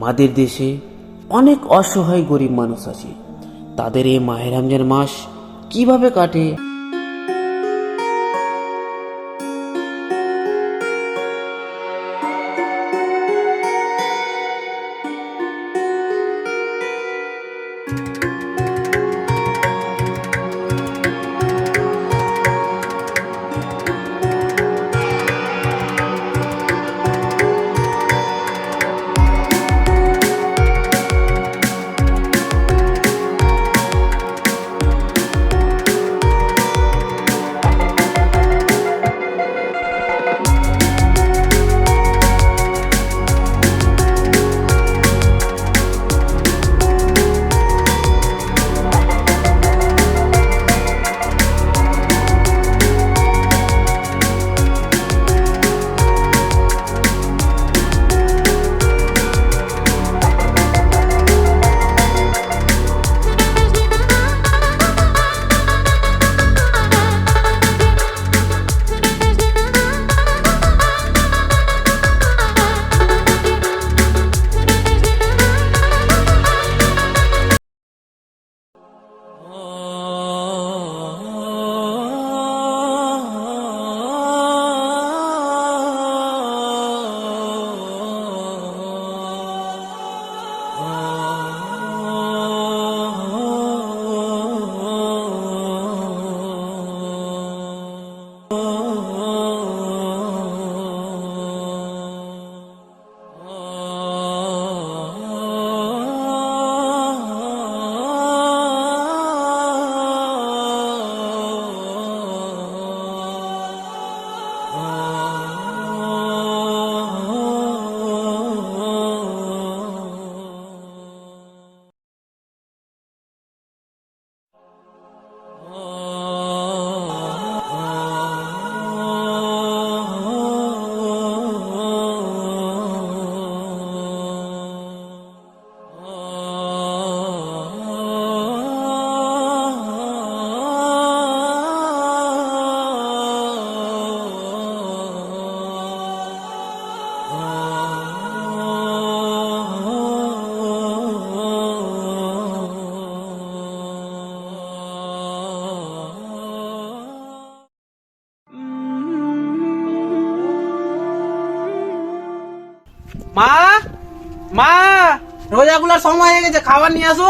আমাদের দেশে অনেক অসহায় গরিব মানুষ আছে। তাদের এই মাহের রমজান মাস কীভাবে কাটে? রোজাগুলার সময় হয়ে গেছে খাবার নিয়ে আসো।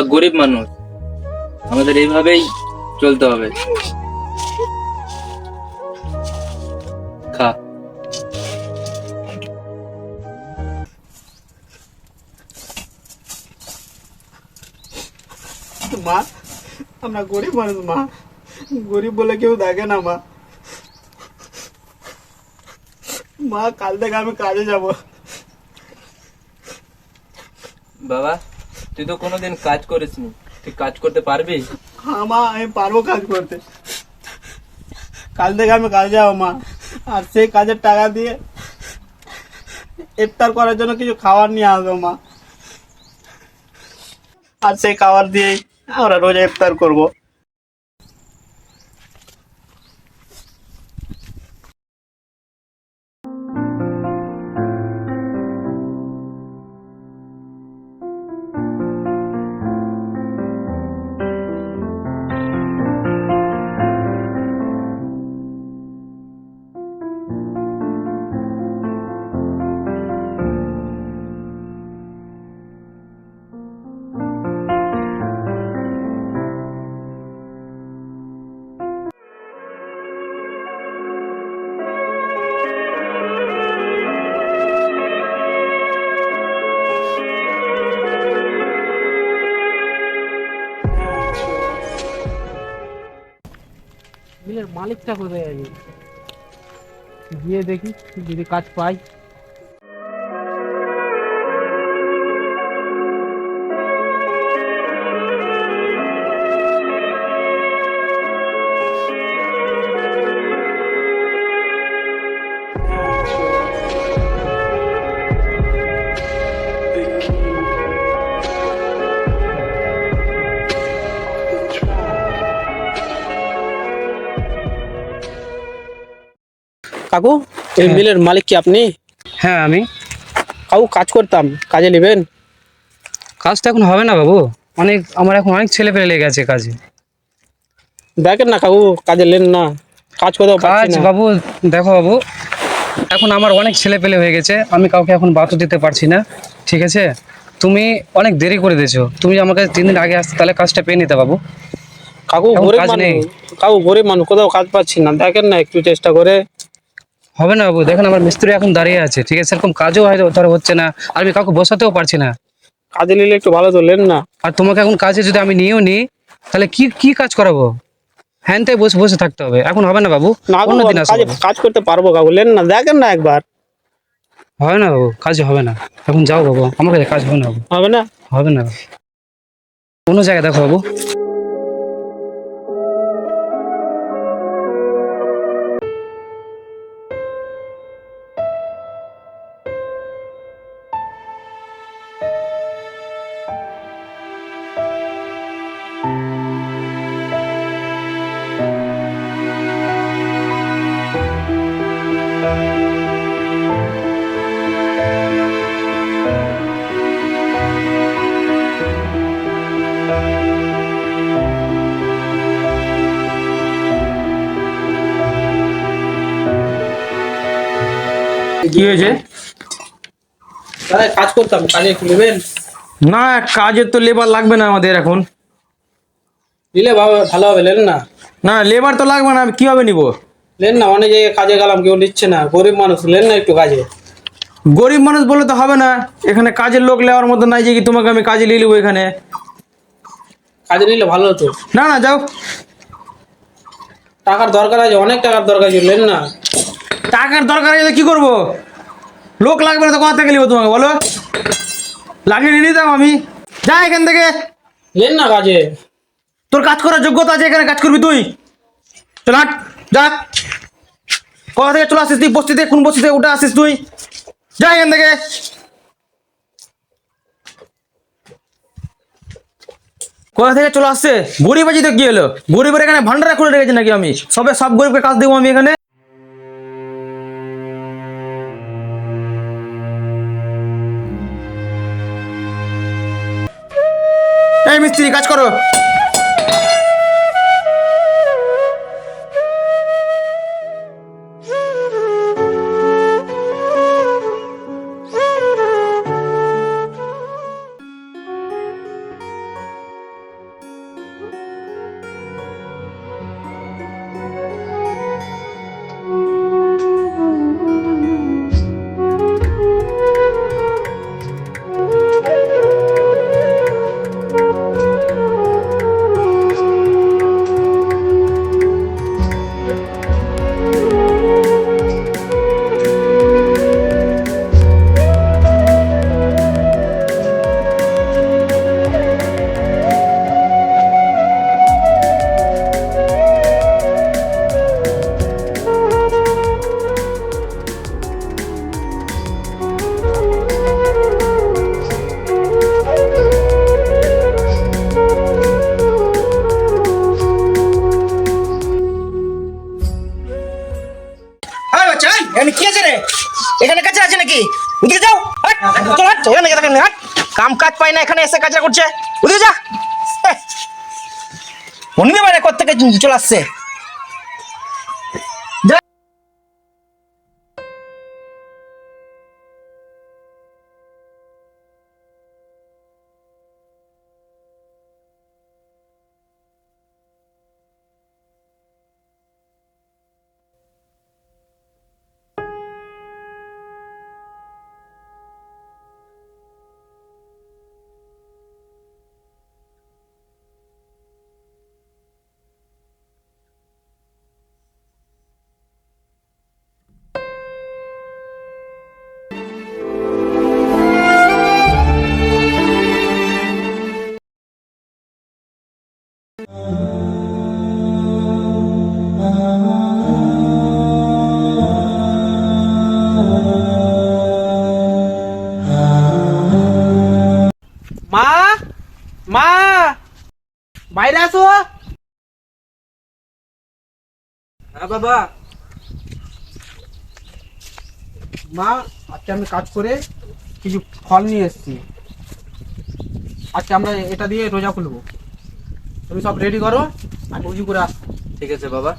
আমরা গরিব মানুষ। আমাদের এইভাবেই চলতে হবে। খা। মা আমরা গরিব মানুষ মা। গরিব বলে কেউ দেখে না মা। মা কাল থেকে আমি কাজে যাব। বাবা তুই তো কোনোদিন কাজ করিসনি। তুই কাজ করতে পারবি? হ্যাঁ মা, আমি পারব কাজ করতে। কাল থেকে আমি কাজে যাব, মা। আর সেই কাজের টাকা দিয়ে ইফতার করার জন্য কিছু খাবার নিয়ে আসব, মা। আর সেই খাবার দিয়েই আমরা রোজ ইফতার করব। মালিকটা কোথায় আছে? গিয়ে দেখি যদি কাজ পাই। কাকু এই মিলের মালিক কি আপনি? হ্যাঁ আমি। কাকু কাজ করতাম কাজে নেবেন? কাজটা এখন হবে না বাবু। অনেক আমার এখন অনেক ছেলে পেলে লেগে আছে কাজে। দেখেন না কাকু কাজে নেন না। কাজ করতেও কাজ বাবু দেখো বাবু এখন আমার অনেক ছেলে পেলে হয়ে গেছে আমি কাউকে এখন বাতো দিতে পারছি না ঠিক আছে? তুমি অনেক দেরি করে দিয়েছ। তুমি আমাকে তিন দিন আগে আসতে তাহলে কাজটা পেয়ে নিতে বাবু। কাকু গরিব কাজ নেই। মানুষ কাকু গরিব মানুষ কোথাও কাজ পাচ্ছি না। দেখেন না একটু চেষ্টা করে। হবে না বাবু। দেখেন আমার মিস্ত্রি এখন দাঁড়িয়ে আছে ঠিক আছে? সেরকম কাজও হয়তো ধরো হচ্ছে না। আর আমি কাউকে বসাতেও পারছি না। কাজে নিলে একটু ভালো তো লেন না। আর তোমাকে এখন কাজে যদি আমি নিয়েও নিই তাহলে কি কি কাজ করাবো? হ্যানটাই বসে বসে থাকতে হবে। এখন হবে না বাবু? না কাকু, অন্য দিন আসো কাজ করতে পারব কাকু লেন না। দেখেন না একবার। হবে না বাবু কাজ হবে না। এখন যাও বাবু আমার কাছে কাজ হবে না বাবু। হবে না? হবে না অন্য জায়গায় দেখো বাবু। কি হয়েছে? কাজ করতাম কাজে একটু নেবেন? না কাজের তো লেবার লাগবে না আমাদের এখন। নিলে ভালো- হবে নেন না। না লেবার তো লাগবে না কীভাবে নিব? নেন না অনেক জায়গায় কাজে গেলাম কেউ নিচ্ছে না। গরিব মানুষ নেন না একটু কাজে। গরিব মানুষ বলে তো হবে না এখানে কাজের লোক নেওয়ার মতো নাই যে কি তোমাকে আমি কাজে নিয়ে নেব এখানে। কাজে নিলে ভালো হতো। না না যাও। টাকার দরকার আছে অনেক টাকার দরকার নেন না। টাকার দরকার তো কি করব? লোক লাগবে না তো কোথা থেকে নিবো তোমাকে? বলো। লাগিয়ে নিয়ে নিতাম আমি। যা এখান থেকে। নেন না কাজে। তোর কাজ করার যোগ্যতা আছে এখানে কাজ করবি তুই। চল হাট, যা। কোথা থেকে চলে আসিস তুই? বস্তি থেকে কোন বস্তি থেকে উঠে আসিস তুই? যা এখান থেকে। কোথা থেকে চলে আসছে? গরিব আছি তো কি হলো? গরিবের এখানে ভান্ডারা খুলে রেখেছি নাকি আমি? সবে সব গরিবকে কাজ দেবো আমি এখানে। মিস্ত্রি কাজ করো। কাম কাজ পাই না, এখানে এসে কাজা করছে। বুঝে যা। অন্য বাইরে কোথেকে চলে আসছে? বাইরে আসো হ্যাঁ বাবা। মা, আজকে আমি কাজ করে কিছু ফল নিয়ে এসেছি। আজকে আমরা এটা দিয়ে রোজা খুলবো। তুমি সব রেডি করো, আমি উজু করে আসব। ঠিক আছে, বাবা।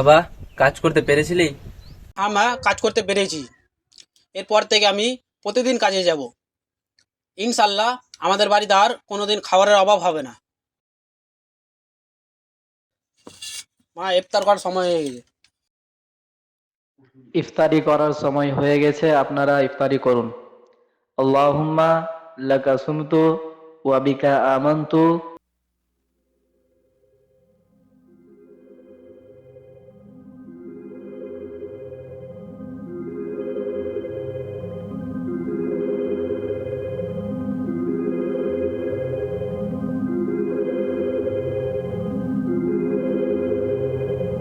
বাবা কাজ করতে পেরেছিলি? আমরা কাজ করতে পেরেছি। এরপর থেকে আমি প্রতিদিন কাজে যাব। ইনশাল্লাহ আমাদের বাড়িতে আর কোনোদিন খাবারের অভাব হবে না। মা ইফতার করার সময় হয়ে গেছে। ইফতারি করার সময় হয়ে গেছে আপনারা ইফতারি করুন। আল্লাহুম্মা লাকা সুমতু ওয়া বিকা আমানতু